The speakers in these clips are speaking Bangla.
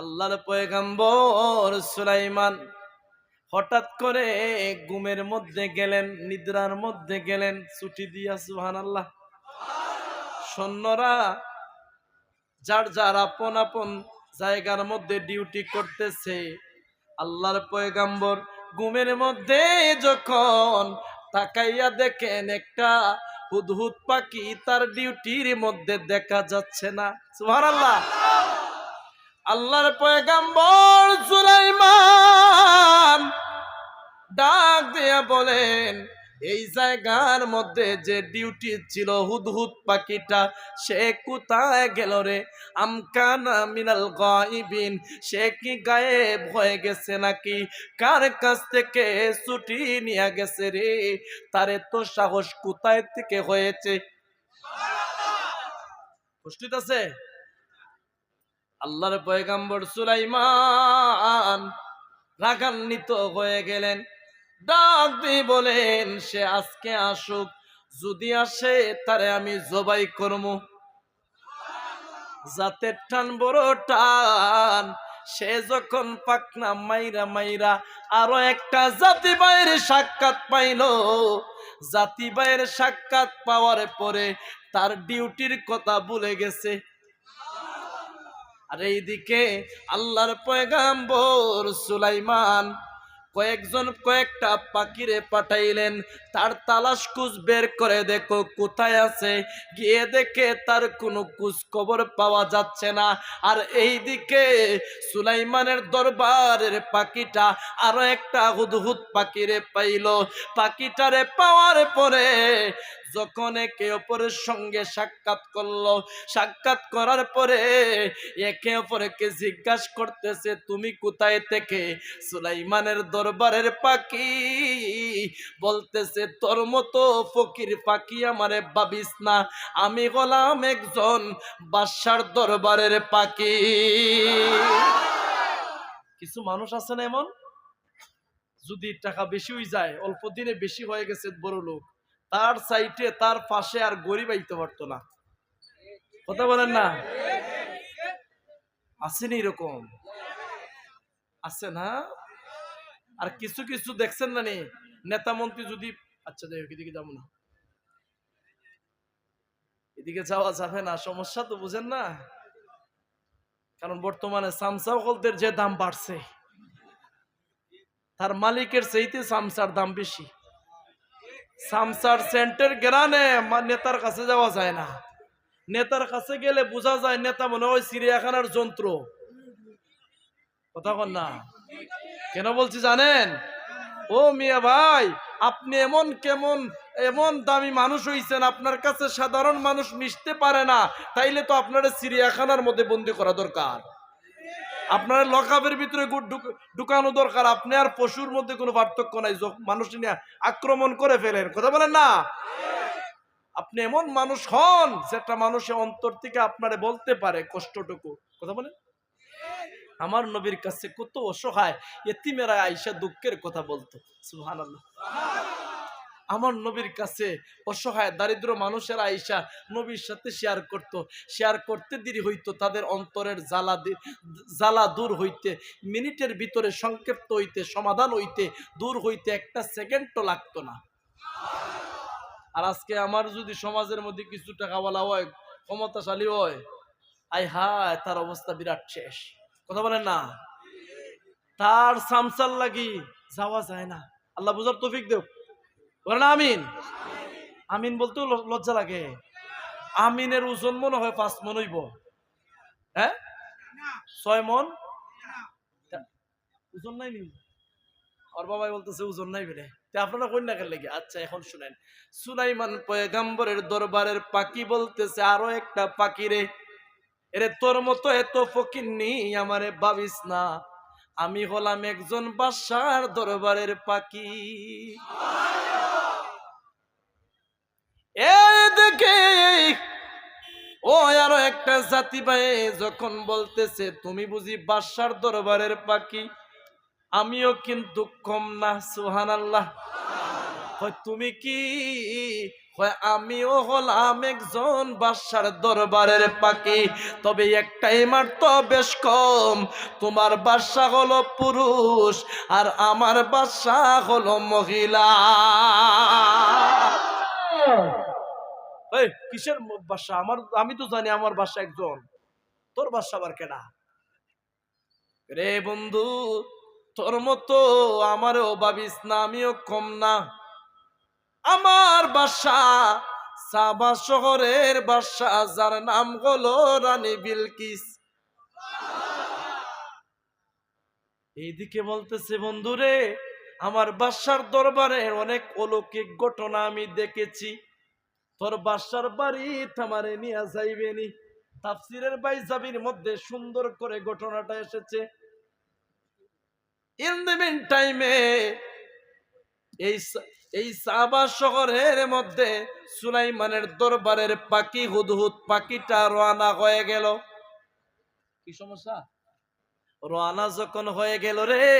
আল্লাহর পয়গাম্বর সুলাইমান হঠাৎ করে গুমের মধ্যে গেলেন, নিদ্রার মধ্যে গেলেন, ছুটি দিয়া সুহান আল্লাহ সৈন্যরা যার যার আপন আপন জায়গার মধ্যে ডিউটি করতেছে, আল্লাহর পয়গাম্বর গুমের মধ্যে যখন তাকাইয়া দেখেন, একটা হুদহুদ পাখি তার ডিউটির মধ্যে দেখা যাচ্ছে না। সুবহানাল্লাহ। আল্লাহর পয়গাম্বর সুলাইমান ডাক দিয়া বলেন, এই জায়গার মধ্যে যে ডিউটি ছিল হুদহুদ পাখিটা, সে কোথায় গেল রে? আমকানা মিনাল গাইবিন, সে কি গায়েব হয়ে গেছে নাকি? কার কাছ থেকে ছুটি নিয়ে গেছে রে? তারে তো সাহস কোথায় থেকে হয়েছে? পুষ্টিত আছে? আল্লাহর পয়গাম্বর সুলাইমান রাগান্বিত হয়ে গেলেন। ডাক দিয়ে বলেন, সে আজকে আসুক, যদি আসে তারে আমি জবাই করব জাতের টান বড় টান, সে যখন পাকনা মাইরা মাইরা আরও একটা জাতি বাইরে সাক্ষাৎ পাইল। জাতি বাইরে সাক্ষাৎ পাওয়ার পরে তার ডিউটির কথা ভুলে গেছে। আর এইদিকে আল্লাহর পয়গাম্বর সুলাইমান কয়েকজন, কয়েকটা পাখিরে পাঠাইলেন, তার তালাশ কুচ বের করে দেখো কোথায় আছে। গিয়ে দেখে তার কোনো কুচ খবর পাওয়া যাচ্ছে না। আর এইদিকে সুলাইমানের দরবারের পাখিটা আরও একটা হুদহুদ পাখিরে পাইল। পাখিটারে পাওয়ার পরে যখন একে অপরের সঙ্গে সাক্ষাৎ করল, সাক্ষাৎ করার পরে একে অপরকে জিজ্ঞাসা করতেছে, তুমি কোথায় থেকে? সুলাইমানের দরবারের পাখি বলতেছে, তোর মতো ফকির পাখি আমারে ভাবিস না। আমি হলাম একজন বাদশার দরবারের পাখি। কিছু মানুষ আছে না এমন? যদি টাকা বেশি হয়ে যায়, অল্প দিনে বেশি হয়ে গেছে বড় লোক। তার সাইটে, তার পাশে আর গরিব আইতে পারতো না। কথা বলেন না? আসেনি এরকম। আছে না? আর কিছু কিছু দেখছেন না নি? নেতা মন্ত্রী যদি আচ্ছা যাই হোক, এদিকে যাব না। এদিকে যাওয়া যাবে না, সমস্যা তো বুঝেন না। কারণ বর্তমানে সামসাওকলদের যে দাম বাড়ছে, তার মালিকের সেইতে সামসার দাম বেশি। সামসার সেন্টের গ্রানে নেতার কাছে যাওয়া যায় না। নেতার কাছে গেলে বোঝা যায় নেতা মনে হয় চিড়িয়াখানার যন্ত্র। কথা কন না। কেন বলছি জানেন? ও মিয়া ভাই, আপনি এমন কেমন, এমন দামি মানুষ হইছেন, আপনার কাছে সাধারণ মানুষ মিশতে পারে না, তাইলে তো আপনার চিড়িয়াখানার মধ্যে বন্দি করা দরকার। আপনার লকাপের ভিতরে ঢুকানো দরকার। আপনি আর পশুর মধ্যে কোনো পার্থক্য নাই। মানুষ নিয়ে আক্রমণ করে ফেলেন। কথা বলেন না? আপনি এমন মানুষ হন, যেটা মানুষের অন্তর থেকে আপনারে বলতে পারে কষ্টটুকু। কথা বলেন। আমার নবীর কাছে কত অসহায়। এতিমেরা আইসা দুঃখের কথা বলতো। সুবহানাল্লাহ। আমার নবীর কাছে অসহায় দারিদ্র মানুষেরা আইসা নবীর সাথে শেয়ার করত। শেয়ার করতে দেরি হইতো, তাদের অন্তরের জ্বালা জ্বালা দূর হইতে, মিনিটের ভিতরে সংক্ষিপ্ত হইতে, সমাধান হইতে, দূর হইতে একটা সেকেন্ডও লাগতো না। আর আজকে আমার যদি সমাজের মধ্যে কিছু টাকাওয়ালা হয়, ক্ষমতাশালী হয় আই হায়, তার অবস্থা বিরাট শেষ। কথা বলেন না? তার সামসাল লাগি যাওয়া যায় না। আল্লাহ বুঝার তৌফিক দেব বলেন আমিন। আমিন বলতেও লজ্জা লাগে। আমিনের ওজন মনে হয় পাঁচ মন হইব। হ্যাঁ? ছয় মন? ওজন নাই নি? আর বাবাই বলতেছে, ওজন নাই বেড়ে আপনারা কন্যাকের লেগে? আচ্ছা এখন শুনেন। সুলাইমান পয়গাম্বরের দরবারের পাখি বলতেছে, আরও একটা পাখি রে। এরে তোর মতো এত ফকির নেই আমারে ভাবিস না। আমি হলাম একজন বাদশার দরবারের পাখি। একটা জাতি ভাই যখন বলতেছে, তুমি বুঝি বাদশার দরবারের পাখি? আমিও কিন্তু কম না সুহান আল্লাহ তুমি কি? আমিও হলাম একজন বাদশার দরবারের পাখি। তবে একটাই মাত্র বেশ কম, তোমার বাদশা হলো পুরুষ আর আমার বাদশা হলো মহিলা। কিসের বাদশা আমার, আমি তো জানি আমার বাদশা একজন। তোর বাদশা আবার কেনা রে বন্ধু, তোর মতো আমারও ভাবিস না, আমিও কম না। আমার বাসা সাবা শহরের বাসা, যার নাম হলো রানী বিলকিস। এইদিকে বলতেছে বন্ধুরে আমার বাসার দরবারে অনেক অলৌকিক ঘটনা আমি দেখেছি। তোর বাসার বাড়ি থামারে নিয়ে যাইবেনি। তাফসিরের বাইজাবির মধ্যে সুন্দর করে ঘটনাটা এসেছে। ইন দ্য মিন টাইমে এই এই সাবা শহরের মধ্যে সুলাইমানের দরবারের পাখি হুদহুদ পাখিটা রওনা হয়ে গেল। কি সমস্যা? রওনা যখন হয়ে গেল রে,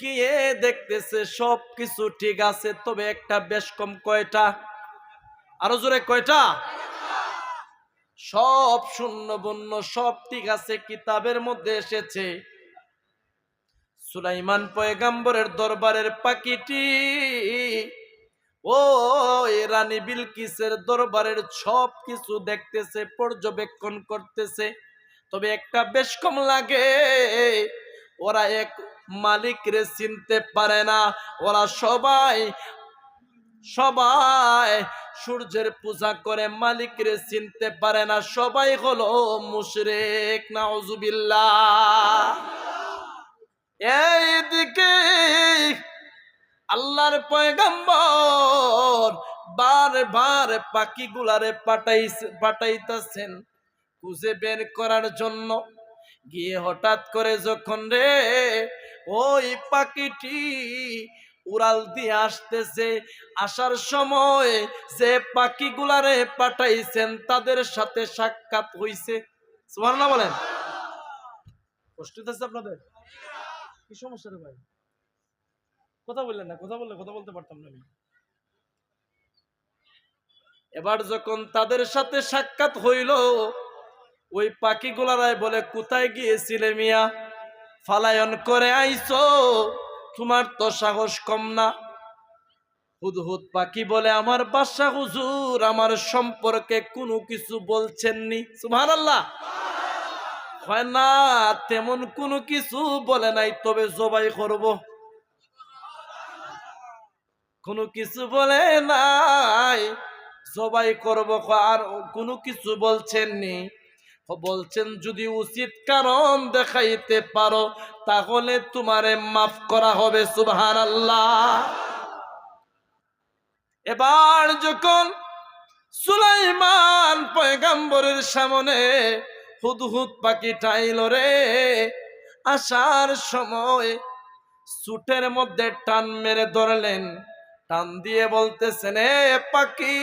গিয়ে দেখতেছে সব কিছু ঠিক আছে, তবে একটা বেশ কম কয়টা আরও জোরে কয়টা? সব শূন্য বন্য, সব ঠিক আছে, কিতাবের মধ্যে এসেছে। সুলাইমান পয়গাম্বরের দরবারের পাখিটি, ও রানী বিলকিসের দরবারের সব কিছু দেখতেছে, পর্যবেক্ষণ করতেছে। তবে একটা বেশ কম লাগে, ওরা এক মালিক রে চিনতে পারে না। ওরা সবাই সবাই সূর্যের পূজা করে মালিকরে চিনতে পারে না, সবাই হলো মুশরেক, নাউজুবিল্লাহ। এইদিকে আল্লাহর পয়গাম্বর বারবার পাখিগুলারে পাঠাইছে, পাঠাইতেছেন খুঁজে বের করার জন্য। গিয়ে হঠাৎ করে যখন রে ওই পাখিটি উড়াল দিয়ে আসতেছে। আসার সময় যে পাখিগুলারে পাঠাইছেন, তাদের সাথে সাক্ষাৎ হইছে। সুবহানাল্লাহ বলেন। কষ্ট হইতেছে আপনাদের? কি সমস্যা রে ভাই? কথা বললেন না, কথা বললে, কথা বলতে পারতাম না আমি। এবার যখন তাদের সাথে সাক্ষাৎ হইল, ওই পাখিগুলারাই বলে, কোথায় গিয়েছিলে মিয়া? ফালায়ন করে আইছো? তোমার তো সাহস কম না। হুদহুদ পাখি বলে, আমার বাসা হুজুর, আমার সম্পর্কে কোনো কিছু বলছেননি। সুবহানাল্লাহ। হয় না, তেমন কোনো কিছু বলে নাই, তবে জবাই করব। কোনো কিছু বলে নাই, জবাই করব, আর কোনো কিছু বলছেননি। বলছেন, যদি উচিত কারণ দেখাইতে পারো, তাহলে তোমারে মাফ করা হবে সুবহান আল্লাহ এবার যখন সুলাইমান পয়গাম্বরের সামনে হুদহুদ পাখি টাইল রে, আসার সময় সুটের মধ্যে টান মেরে ধরলেন। টান দিয়ে বলতেছেন, এ পাখি,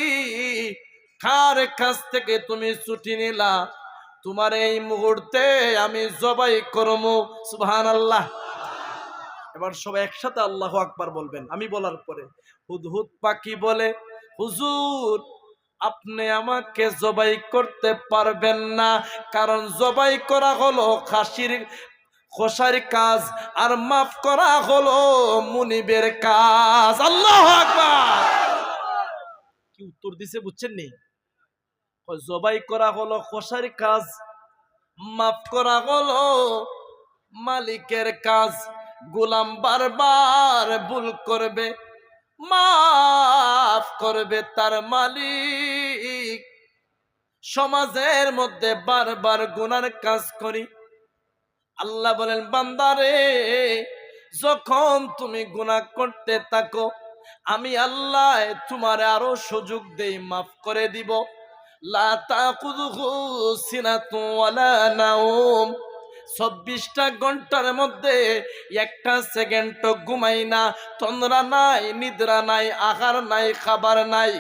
কার কাছ থেকে তুমি ছুটি নিলা? তোমার এই মুহূর্তে আমি জবাই করব সুবহান আল্লাহ এবার সবাই একসাথে আল্লাহ আকবার বলবেন, আমি বলার পরে। হুদহুদ পাখি বলে, হুজুর, আপনি আমাকে জবাই করতে পারবেন না, কারণ জবাই করা হলো খাসির, খোসার কাজ, আর মাফ করা হলো মুনিবের কাজ। আল্লাহ আকবার। কি উত্তর দিছে বুঝছেন নি? কয় জবাই করা হলো খোসার কাজ, মাফ করা হলো মালিকের কাজ। গোলাম বারবার ভুল করবে, মাফ করবে তার মালিক। সমাজের মধ্যে বারবার গুনার কাজ করি। আল্লাহ বলেন, বান্দারে, যখন তুমি গুনাহ করতে থাকো, আমি আল্লাহ তোমার আরও সুযোগ দেই, মাফ করে দিব। চব্বিশটা ঘণ্টার মধ্যে একটা সেকেন্ড ঘুমাই না, তন্দ্রা নাই, নিদ্রা নাই, আহার নাই, খাবার নাই।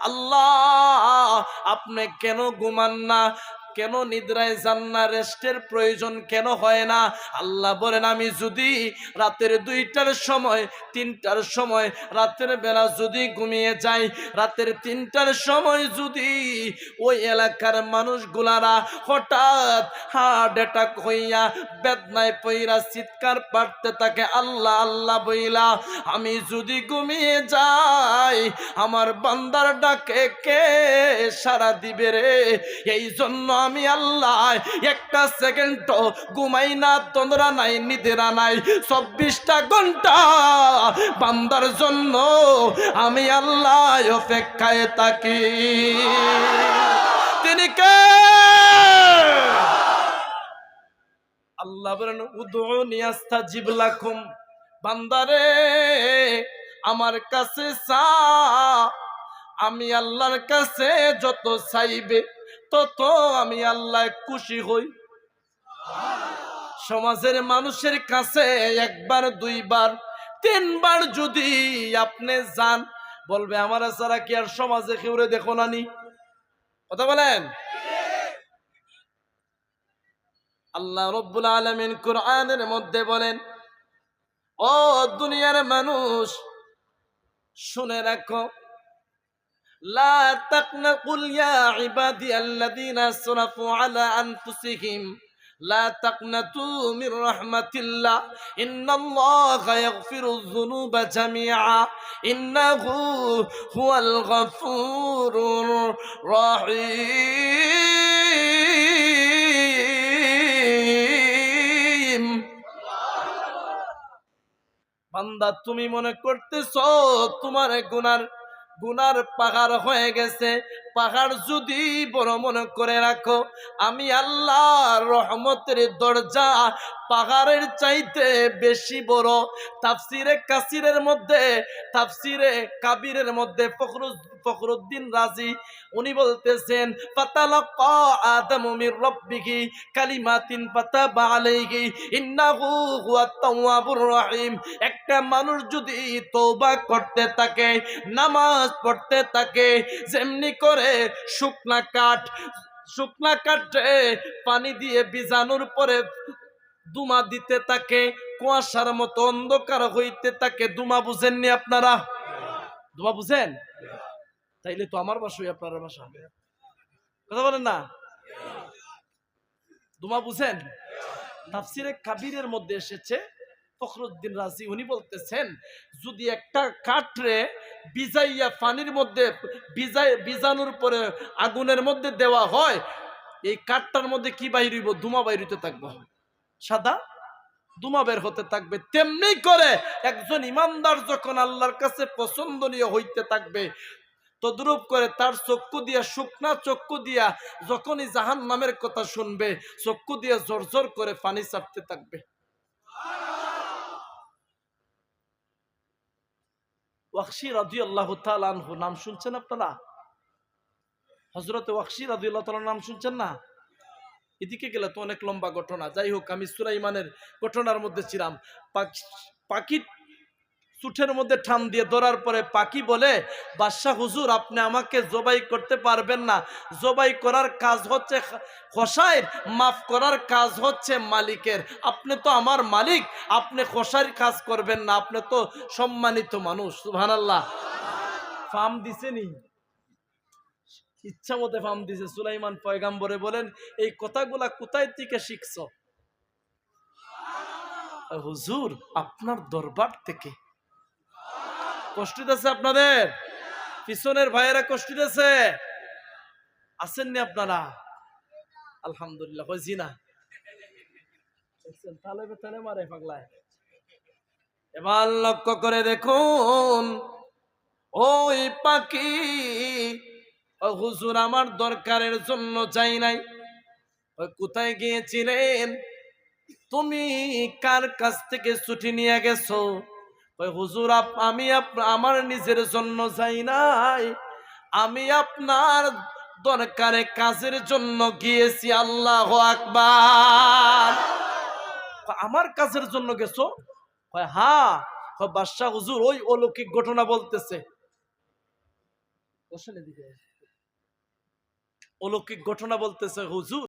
আল্লাহ, আপনি কেন ঘুমান না? কেন নিদ্রায় যান না রেস্টের প্রয়োজন কেন হয় না? আল্লাহ বলেন, আমি যদি রাতের দুইটার সময়, তিনটার সময়, রাতের বেলা যদি ঘুমিয়ে যাই, রাতের তিনটার সময় যদি ওই এলাকার মানুষগুলারা হঠাৎ হার্ট অ্যাটাক হইয়া বেদনায় পইরা চিৎকার পারতে থাকে, আল্লাহ আল্লাহ বইলা, আমি যদি ঘুমিয়ে যাই, আমার বান্দার ডাকে কে সারা দিবে রে? এই জন্য আমি আল্লাহ, একটা সেকেন্ড ঘুমাই না, তন্দ্রা নাই, নিদেরা নাই, চব্বিশটা ঘণ্টা বান্দার জন্য আমি আল্লাহ অপেক্ষায় থাকি। তিনি কে? আল্লাহ বলেন উদুনি আস্তাজিব লাকুম বান্দারে, আমার কাছে চা। আমি আল্লাহর কাছে যত চাইবে, তত আমি আল্লাহ খুশি হই। সমাজের মানুষের কাছে একবার, দুইবার, তিনবার যদি আপনি যান, বলবে, আমার ছাড়া কি আর সমাজে কেউরে দেখো নানি কথা বলেন? আল্লাহ রব্বুল আলমিন কোরআনের মধ্যে বলেন, ও দুনিয়ার মানুষ, শুনে রাখো لا تقنقل يا عبادي الذين اسرفوا على انفسهم لا تقنطوا من رحمة الله إن الله يغفر الذنوب جميعا إنه هو الغفور الرحيم বান্দা তুমি মনে করতেছ তোমার গুনার গুনার পাহাড় হয়ে গেছে। পাহাড় যদি বড় মনে করে রাখো, আমি আল্লাহ রহমতের দরজা পাহাড়ের চাইতে বেশি বড়। তাফসিরে কাসিরের মধ্যে, তাফসিরে কাবিরের মধ্যে ফখরুজ ফখরুদ্দিন রাজি, উনি বলতেছেন একটা মানুষ যদি তওবা করতে থাকে, নামাজ পড়তে থাকে, যেমনি করে শুকনা কাঠ, শুকনা কাঠে পানি দিয়ে বিজানোর পরে দুমা দিতে তাকে কুয়াশার মতো অন্ধকার হইতে তাকে দুমা বুঝেননি আপনারা? দুমা বুঝেন? তাইলে তো আমার বাসাই আপনার বাসা। কথা বলেন না? দুমা বুঝেন? তাফসিরে কাবিরের মধ্যে এসেছে ফখরুদ্দিন রাজি, উনি বলতেছেন, যদি একটা কাঠরে বিজাইয়া পানির মধ্যে বিজাই পরে আগুনের মধ্যে দেওয়া হয়, এই কাঠটার মধ্যে কি বাইর হইব? ধুমা বাইর হইতে থাকব। সাদা দুমা বের হতে থাকবে। তেমনি করে একজন ইমানদার যখন আল্লাহর কাছে পছন্দনীয় হইতে থাকবে, তদ্রুপ করে তার চক্ষু দিয়া, শুকনা চক্ষু দিয়া যখনই জাহান নামের কথা শুনবে, চক্ষু দিয়া জোর জোর করে পানি চাপতে থাকবে। ওয়াকশি রাজি আল্লাহ আনহু, নাম শুনছেন আপনারা? হজরত ওয়াকশি রাজি আল্লাহ নাম শুনছেন না? এদিকে গেলে তো অনেক লম্বা ঘটনা। যাই হোক, আমি সুরাইমানের ঘটনার মধ্যে ছিলাম। পাখি চুঠের মধ্যে ঠান দিয়ে ধরার পরে পাখি বলে, বাদশাহ হুজুর, আপনি আমাকে জবাই করতে পারবেন না। জবাই করার কাজ হচ্ছে খসাইর, মাফ করার কাজ হচ্ছে মালিকের। আপনি তো আমার মালিক, আপনি খসাইর কাজ করবেন না, আপনি তো সম্মানিত মানুষ, সুবহানাল্লাহ। ফার্ম দিছেনি ইচ্ছা মতে ফার্ম দিছে। সুলাইমান পয়গাম্বরে বলেন, এই কথাগুলা কোথায় থেকে শিখছ? হুজুর, আপনার দরবার থেকে। কষ্ট দিতেছে আপনাদের? পিছনের ভাইয়েরা কষ্ট দিতেছে? আসেননি আপনারা? আলহামদুলিল্লাহ হয়েছি না এবার লক্ষ্য করে দেখুন, ওই পাখি হুজুর, আমার দরকারের জন্য চাই নাই। কোথায় গিয়েছিলেন? তুমি কার কাছ থেকে ছুটি নিয়ে গেছো? হুজুর আমি আমার নিজের জন্য যাই নাই। আমি আপনার দরকারে কাজের জন্য গিয়েছি, আল্লাহ আকবার। আমার কাজের জন্য গেছো? হ্যাঁ। বাদশাহ, হুজুর, ওই অলৌকিক ঘটনা বলতেছে। অলৌকিক ঘটনা বলতেছে, হুজুর